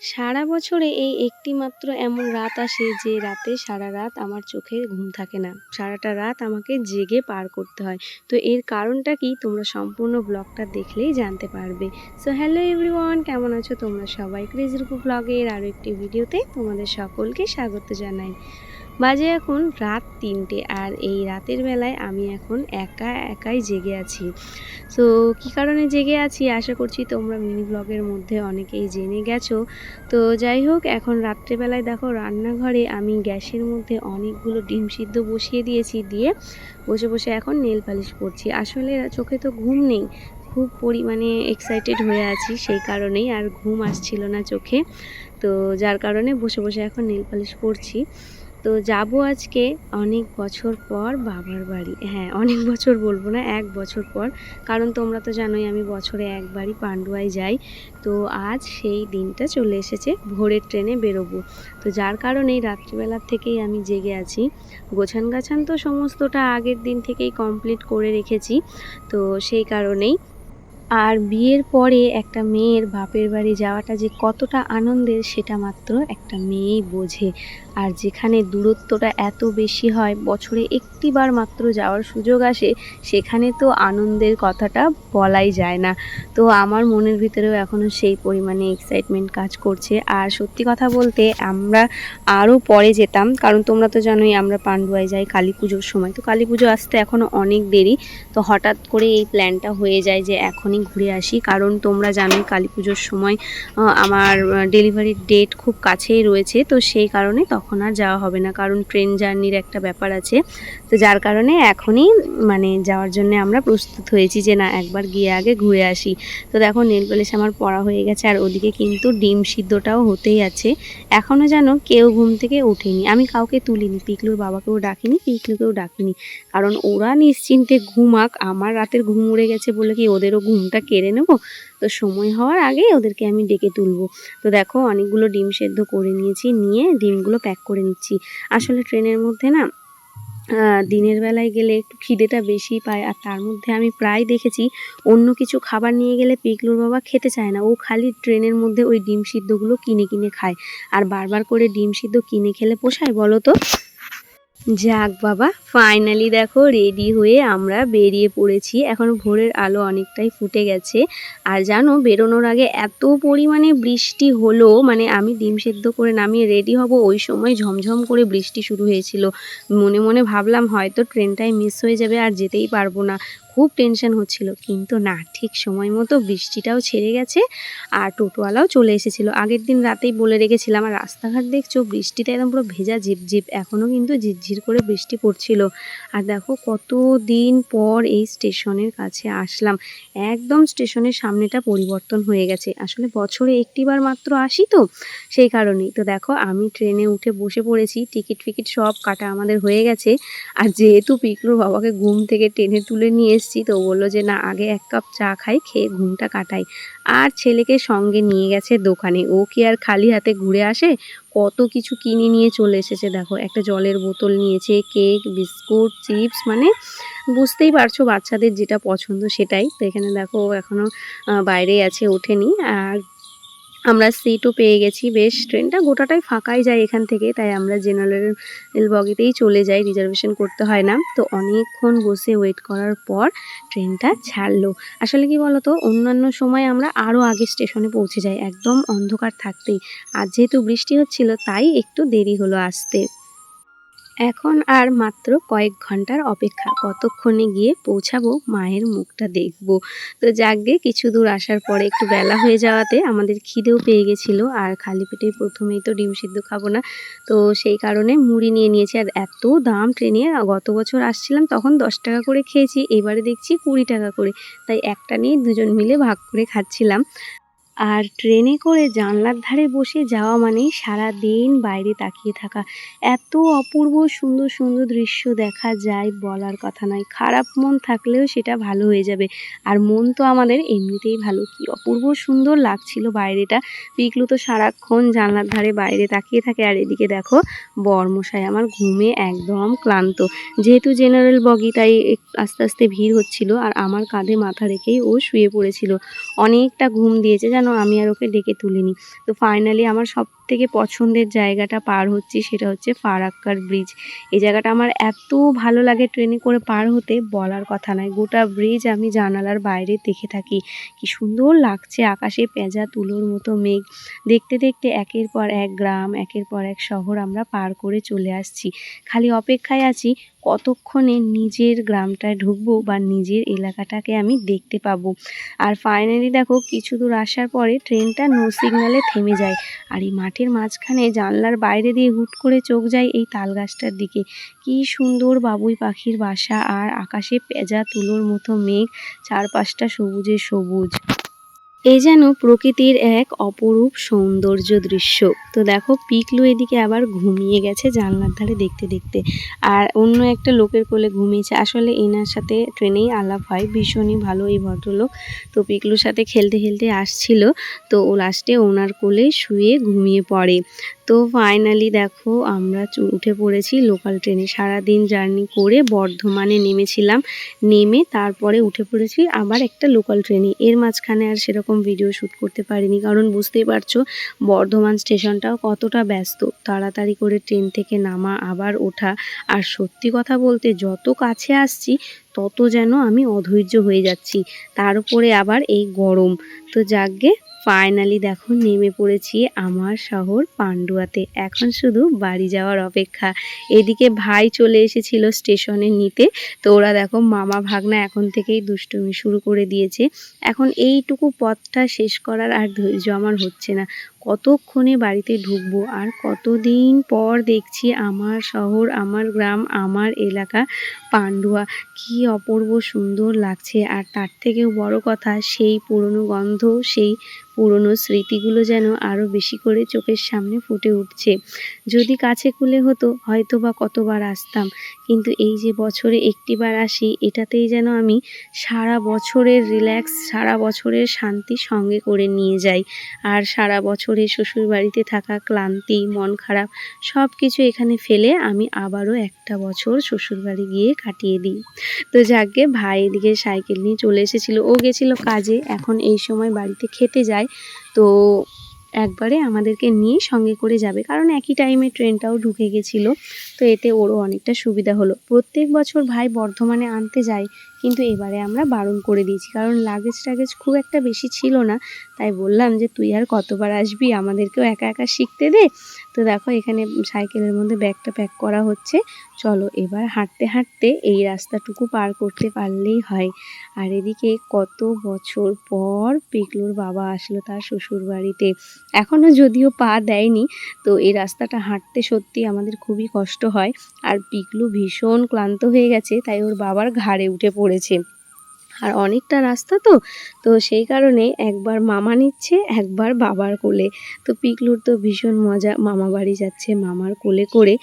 সারা বছরে এই একটি মাত্র এমন রাত আসে যে রাতে সারা রাত আমার চোখে ঘুম থাকে না। সারাটা রাত আমাকে জেগে পার করতে হয়। তো এর কারণটা কি তোমরা সম্পূর্ণ ব্লগটা দেখলেই জানতে পারবে। সো হ্যালো এভরিওয়ান কেমন আছো তোমরা সবাই? ক্রেজি রুপু ব্লগের আরও একটি ভিডিওতে তোমাদের সকলকে স্বাগত জানাই। বাজে এখন রাত তিনটে আর এই রাতের বেলায় আমি এখন একা একাই জেগে আছি। সো কী কারণে জেগে আছি? আশা করছি তোমরা মিনি ব্লগের মধ্যে অনেকেই জেনে গেছো। তো যাই হোক, এখন রাত্রেবেলায় দেখো রান্নাঘরে আমি গ্যাসের মধ্যে অনেকগুলো ডিম সিদ্ধ বসিয়ে দিয়েছি, দিয়ে বসে বসে এখন নেল পালিশ করছি। আসলে চোখে তো ঘুম নেই, খুব পরিমাণে এক্সাইটেড হয়ে আছি সেই কারণেই আর ঘুম আসছিল না চোখে। তো যার কারণে বসে বসে এখন নেল পালিশ করছি। তো যাব আজকে অনেক বছর পর বাবার বাড়ি। হ্যাঁ অনেক বছর বলব না, এক বছর পর। কারণ তোমরা তো জানোই আমি বছরে একবারই পান্ডুয়ায় যাই। তো আজ সেই দিনটা চলে এসেছে, ভোরের ট্রেনে বেরোবো। তো যার কারণেই রাত্রিবেলার থেকেই আমি জেগে আছি। গোছান গাছান তো সমস্তটা আগের দিন থেকেই কমপ্লিট করে রেখেছি। তো সেই কারণেই আর বিয়ের পরে একটা মেয়ের বাপের বাড়ি যাওয়াটা যে কতটা আনন্দের, সেটা মাত্র একটা মেয়েই বোঝে। আর যেখানে দূরত্বটা এত বেশি হয়, বছরে একটিবার মাত্র যাওয়ার সুযোগ আসে, সেখানে তো আনন্দের কথাটা বলাই যায় না। তো আমার মনের ভিতরেও এখনও সেই পরিমাণে এক্সাইটমেন্ট কাজ করছে। আর সত্যি কথা বলতে আমরা আরও পরে যেতাম, কারণ তোমরা তো জানোই আমরা পান্ডুয়ায় যাই কালী পুজোর সময়। তো কালী পুজো আসতে এখনও অনেক দেরি। তো হঠাৎ করে এই প্ল্যানটা হয়ে যায় যে এখনই ঘুরে আসি। কারণ তোমরা জানোই কালী পুজোর সময় আমার ডেলিভারির ডেট খুব কাছেই রয়েছে। তো সেই কারণে তখন আর যাওয়া হবে না। কারণ ট্রেন জার্নির একটা ব্যাপার আছে। তো যার কারণে এখনই মানে যাওয়ার জন্য আমরা প্রস্তুত হয়েছি যে না, একবার গিয়ে আগে ঘুরে আসি। তো দেখো, নেল পলিশ আমার পড়া হয়ে গেছে। আর ওদিকে কিন্তু ডিম সিদ্ধটাও হতেই আছে। এখনও যেন কেউ ঘুম থেকে ওঠেনি। আমি কাউকে তুলিনি, পিকলুর বাবাকেও ডাকিনি, পিকলুকেও ডাকিনি। কারণ ওরা নিশ্চিন্তে ঘুমাক। আমার রাতের ঘুম উড়ে গেছে বলে কি ওদেরও ঘুমটা কেড়ে নেব। তো সময় হওয়ার আগেই ওদেরকে আমি ডেকে তুলবো। তো দেখো, অনেকগুলো ডিম সেদ্ধ করে নিয়েছি, নিয়ে ডিমগুলো প্যাক করে নিচ্ছি। আসলে ট্রেনের মধ্যে না দিনের বেলায় গেলে একটু খিদেটা বেশি পায়, আর তার মধ্যে আমি প্রায় দেখেছি, অন্য কিছু খাবার নিয়ে গেলে পিকলুর বাবা খেতে চায় না। ও খালি ট্রেনের মধ্যে ওই ডিম সিদ্ধগুলো কিনে কিনে খায়। আর বারবার করে ডিম সিদ্ধ কিনে খেলে পোষায় বলো তো? যাক বাবা ফাইনালি দেখো রেডি হয়ে আমরা বেরিয়ে পড়েছি। এখন ভোরের আলো অনেকটাই ফুটে গেছে। আর জানো, বেরোনোর আগে এত পরিমাণে বৃষ্টি হলো মানে আমি ডিম সেদ্ধ করে নামিয়ে রেডি হব, ওই সময় ঝমঝম করে বৃষ্টি শুরু হয়েছিল। মনে মনে ভাবলাম হয়তো ট্রেনটাই মিস হয়ে যাবে আর যেতেই পারব না। খুব টেনশন হচ্ছিল। কিন্তু না, ঠিক সময় মতো বৃষ্টিটাও ছেড়ে গেছে আর টোটোওয়ালাও চলে এসেছিল। আগের দিন রাতেই বলে রেখেছিলাম, আর রাস্তাঘাট দেখছ? বৃষ্টিটা একদম পুরো ভেজা ঝিপঝিপ। এখনও কিন্তু ঝিরঝির করে বৃষ্টি পড়ছিল। আর দেখো কত দিন পর এই স্টেশনের কাছে আসলাম। একদম স্টেশনের সামনেটা পরিবর্তন হয়ে গেছে। আসলে বছরে একটিবার মাত্র আসি তো, সেই কারণেই। তো দেখো, আমি ট্রেনে উঠে বসে পড়েছি। টিকিট ফিকিট সব কাটা আমাদের হয়ে গেছে। আর যেহেতু পিকলুর বাবাকে ঘুম থেকে টেনে তুলে নিয়ে এসেছি তো বলল যে, না, আগে এক কাপ চা খাই, খেয়ে ঘুমটা কাটাই। আর ছেলেকে সঙ্গে নিয়ে গেছে দোকানে। ও কি আর খালি হাতে ঘুরে আসে? কত কিছু কিনে নিয়ে চলে এসেছে। দেখো, একটা জলের বোতল নিয়েছে, কেক, বিস্কুট, চিপস মানে বুঝতেই পারছ বাচ্চাদের যেটা পছন্দ সেটাই। তো এখানে দেখো এখনও বাইরে আছে, ওঠেনি। আর আমরা সিটও পেয়ে গেছি, বেশ ট্রেনটা গোটাটাই ফাঁকাই যায় এখান থেকে, তাই আমরা জেনারেল বগিতেই চলে যাই রিজার্ভেশন করতে হয় না। তো অনেকক্ষণ বসে ওয়েট করার পর ট্রেনটা ছাড়লো। আসলে কি বলতো, অন্যান্য সময় আমরা আরও আগে স্টেশনে পৌঁছে যাই, একদম অন্ধকার থাকতেই। আর যেহেতু বৃষ্টি হচ্ছিল, তাই একটু দেরি হলো আসতে। এখন আর মাত্র কয়েক ঘণ্টার অপেক্ষা। কতক্ষণে গিয়ে পৌঁছাবো, মায়ের মুখটা দেখব। তো যাকগে, কিছু দূর আসার পরে একটু বেলা হয়ে যাওয়াতে আমাদের খিদেও পেয়ে গেছিল। আর খালি পেটে প্রথমেই তো ডিম সিদ্ধ খাব না। তো সেই কারণে মুড়ি নিয়ে নিয়েছি। আর এত দাম ট্রেনে গত বছর আসছিলাম, তখন দশ টাকা করে খেয়েছি। এবারে দেখছি কুড়ি টাকা করে। তাই একটা নিয়ে দুজন মিলে ভাগ করে খাচ্ছিলাম। আর ট্রেনে করে জানলার ধারে বসে যাওয়া মানেই সারা দিন বাইরে তাকিয়ে থাকা। এত অপূর্ব সুন্দর সুন্দর দৃশ্য দেখা যায় বলার কথা নয়। খারাপ মন থাকলেও সেটা ভালো হয়ে যাবে। আর মন তো আমাদের এমনিতেই ভালো। কি অপূর্ব সুন্দর লাগছিল বাইরেটা। পিকলু তো সারাক্ষণ জানলার ধারে বাইরে তাকিয়ে থাকে। আর এদিকে দেখো, বরমশাই আমার ঘুমে একদম ক্লান্ত। যেহেতু জেনারেল বগি, তাই আস্তে আস্তে ভিড় হচ্ছিল। আর আমার কাঁধে মাথা রেখেই ও শুয়ে পড়েছিল। অনেকটা ঘুম দিয়েছে জানো আমি আর ওকে ডেকে তুলিনি। তো ফাইনালি আমার সব থেকে পছন্দের জায়গাটা পার হচ্ছি সেটা হচ্ছে ফারাক্কার ব্রিজ। এই জায়গাটা আমার এত ভালো লাগে ট্রেনে করে পার হতে, বলার কথা নয়। গোটা ব্রিজ আমি জানালার বাইরে দেখে থাকি। কি সুন্দর লাগছে আকাশে পেঁজা, তুলোর মতো মেঘ। দেখতে দেখতে একের পর এক গ্রাম, একের পর এক শহর আমরা পার করে চলে আসছি। খালি অপেক্ষায় আছি কতক্ষণে নিজের গ্রামটায় ঢুকবো বা নিজের এলাকাটাকে আমি দেখতে পাবো। আর ফাইনালি দেখো, কিছু দূর আসার পরে ট্রেনটা নো সিগনালে থেমে যায়। আর এই মাঠের মাঝখানে জানলার বাইরে দিয়ে হুট করে চোখ যায় এই তাল গাছটার দিকে। কি সুন্দর বাবুই পাখির বাসা, আর আকাশে পেঁজা তুলোর মতো মেঘ, চারপাশটা সবুজে সবুজ। এই যেন প্রকৃতির এক অপরূপ সৌন্দর্য দৃশ্য। তো দেখো, পিকলু এদিকে আবার ঘুমিয়ে গেছে জানলার ধারে দেখতে দেখতে। আর অন্য একটা লোকের কোলে ঘুমিয়েছে। আসলে এনার সাথে ট্রেনেই আলাপ হয়। ভীষণই ভালো এই ভদ্রলোক। তো পিকলুর সাথে খেলতে খেলতে আসছিল। তো ও লাস্টে ওনার কোলে শুয়ে ঘুমিয়ে পড়ে। তো ফাইনালি দেখো, আমরা উঠে পড়েছি লোকাল ট্রেনে সারাদিন জার্নি করে বর্ধমানে নেমেছিলাম। নেমে তারপরে উঠে পড়েছি আবার একটা লোকাল ট্রেনে এর মাঝখানে আর সেরকম ভিডিও শ্যুট করতে পারিনি। কারণ বুঝতেই পারছ, বর্ধমান স্টেশনটাও কতটা ব্যস্ত। তাড়াতাড়ি করে ট্রেন থেকে নামা, আবার ওঠা। আর সত্যি কথা বলতে যত কাছে আসছি তত যেন আমি অধৈর্য হয়ে যাচ্ছি। তার উপরে আবার এই গরম। তো যাকগে ফাইনালি দেখো নেমে পড়েছি আমার শহর পান্ডুয়াতে। এখন শুধু বাড়ি যাওয়ার অপেক্ষা। এদিকে ভাই চলে এসেছিল স্টেশনে নিতে। তো ওরা দেখো মামা ভাগনা এখন থেকেই দুষ্টুমি শুরু করে দিয়েছে। এখন এইটুকু পথটা শেষ করার আর ধৈর্য আমার হচ্ছে না। কতক্ষণে বাড়িতে ঢুকবো আর কতদিন পর দেখছি আমার শহর, আমার গ্রাম, আমার এলাকা পান্ডুয়া। কি অপূর্ব সুন্দর লাগছে। আর তার থেকেও বড় কথা, সেই পুরনো গন্ধ, সেই পুরনো স্মৃতিগুলো যেন আরও বেশি করে চোখের সামনে ফুটে উঠছে। যদি কাছে কুলে হতো হয়তো বা কতবার আসতাম। কিন্তু এই যে বছরে একটিবার আসি, এটাতেই যেন আমি সারা বছরের রিল্যাক্স সারা বছরের শান্তি সঙ্গে করে নিয়ে যাই। আর সারা বছরে শ্বশুর বাড়িতে থাকা ক্লান্তি, মন খারাপ সব কিছু এখানে ফেলে আমি আবারও একটা বছর শ্বশুর বাড়ি গিয়ে কাটিয়ে দিই। তো যাকে ভাই এদিকে সাইকেল নিয়ে চলে এসেছিল। ও গেছিল কাজে। এখন এই সময় বাড়িতে খেতে যায়। তো একবারে আমাদেরকে নিয়ে সঙ্গে করে যাবে। কারণ একই টাইমে ট্রেনটাও ঢুকে গেছিল, তো এতে ওরও অনেকটা সুবিধা হলো। প্রত্যেক বছর ভাই বর্ধমানে আনতে যায় কিন্তু এবারে আমরা বারণ করে দিয়েছি। কারণ লাগেজ টাগেজ খুব একটা বেশি ছিল না। তাই বললাম যে, তুই আর কতবার আসবি? আমাদেরকেও একা একা শিখতে দে। তো দেখো, এখানে সাইকেলের মধ্যে ব্যাগটা প্যাক করা হচ্ছে। চলো এবার হাঁটতে হাঁটতে এই রাস্তাটুকু পার করতে পারলেই হয়। আর এদিকে কত বছর পর পিকলুর বাবা আসলো তার শ্বশুর বাড়িতে এখনও যদিও পা দেয়নি, তো এই রাস্তাটা হাঁটতে সত্যি আমাদের খুবই কষ্ট হয়। আর পিকলু ভীষণ ক্লান্ত হয়ে গেছে, তাই ওর বাবার ঘাড়ে উঠে পড়েছে আর অনেকটা রাস্তা তো তো সেই কারণে একবার মামা নিচ্ছে, একবার বাবার কোলে। তো পিকলুর তো ভীষণ মজা, মামা বাড়ি যাচ্ছে মামার কোলে করে।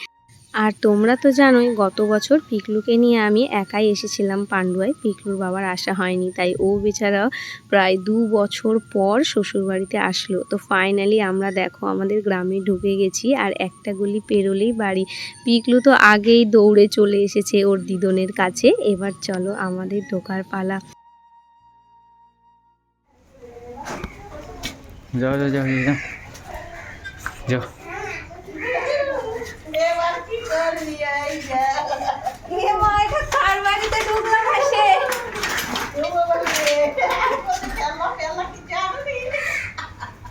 আর তোমরা তো জানোই, গত বছর পিকলুকে নিয়ে আমি একাই এসেছিলাম পান্ডুয়ায়। পিকলুর বাবার আসা হয়নি, তাই ও বেচারা প্রায় দু বছর পর শ্বশুরবাড়িতে আসলো। তো ফাইনালি আমরা দেখো, আমাদের গ্রামে ঢুকে গেছি আর একটা গলি পেরোলেই বাড়ি। পিকলু তো আগেই দৌড়ে চলে এসেছে ওর দিদনের কাছে। এবার চলো আমাদের ঢোকার পালা যাও যাও যাও যাও। যাও যাও এ মা এটা কার বাড়িতে ঢুকলাম এসে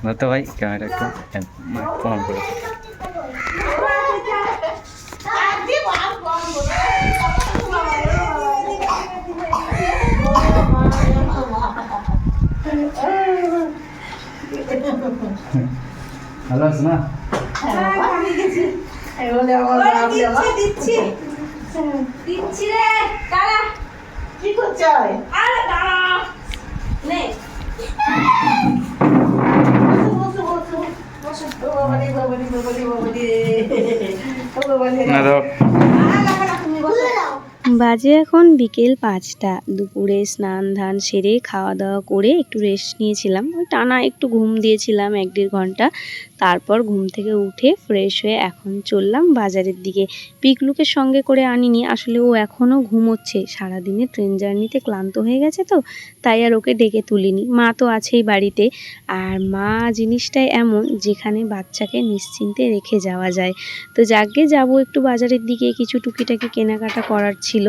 ধরতো ভাই ক্যামেরা একটু প্রমাণ করে ভালো আছে না দিচ্ছি দিচ্ছি দিচ্ছি রে দাঁড়া কি করছে আরে দাঁড়া নে না ধর বাজে এখন বিকেল পাঁচটা। দুপুরে স্নান, ধান সেরে খাওয়া দাওয়া করে একটু রেস্ট নিয়েছিলাম। টানা একটু ঘুম দিয়েছিলাম এক দেড় ঘণ্টা। তারপর ঘুম থেকে উঠে ফ্রেশ হয়ে এখন চললাম বাজারের দিকে। পিকলুকের সঙ্গে করে আনিনি, আসলে ও এখনও ঘুমোচ্ছে। সারাদিনে ট্রেন জার্নিতে ক্লান্ত হয়ে গেছে তো, তাই আর ওকে ডেকে তুলিনি। মা তো আছেই বাড়িতে। আর মা জিনিসটাই এমন, যেখানে বাচ্চাকে নিশ্চিন্তে রেখে যাওয়া যায়। তো যাকে যাব একটু বাজারের দিকে। কিছু টুকিটাকি কেনাকাটা করার ছিল।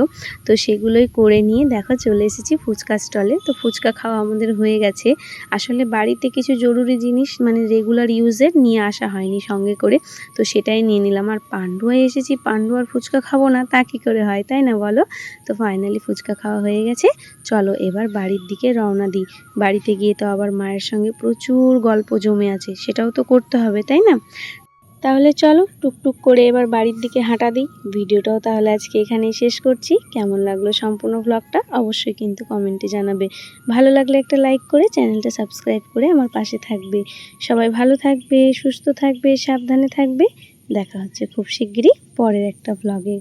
তো সেগুলোই করে নিয়ে দেখো চলে এসেছি ফুচকা স্টলে তো ফুচকা খাওয়া আমাদের হয়ে গেছে। আসলে বাড়িতে কিছু জরুরি জিনিস মানে রেগুলার ইউজের নিয়ে আসা হয়নি সঙ্গে করে। তো সেটাই নিয়ে নিলাম। আর পান্ডুয়ায় এসেছি পান্ডুয়ার ফুচকা খাব না, তা কী করে হয়, তাই না বলো? তো ফাইনালি ফুচকা খাওয়া হয়ে গেছে। চলো এবার বাড়ির দিকে রওনা দিই। বাড়িতে গিয়ে তো আবার মায়ের সঙ্গে প্রচুর গল্প জমে আছে। সেটাও তো করতে হবে, তাই না? তাহলে চলো টুকটুক করে এবার বাড়ির দিকে হাঁটা দিই। ভিডিওটাও তাহলে আজকে এখানেই শেষ করছি। কেমন লাগল সম্পূর্ণ ব্লগটা অবশ্যই কিন্তু কমেন্টে জানাবে। ভালো লাগলে একটা লাইক করে চ্যানেলটা সাবস্ক্রাইব করে আমার পাশে থাকবে। সবাই ভালো থাকবে, সুস্থ থাকবে, সাবধানে থাকবে। দেখা হচ্ছে খুব শিগগিরই পরের একটা ব্লগে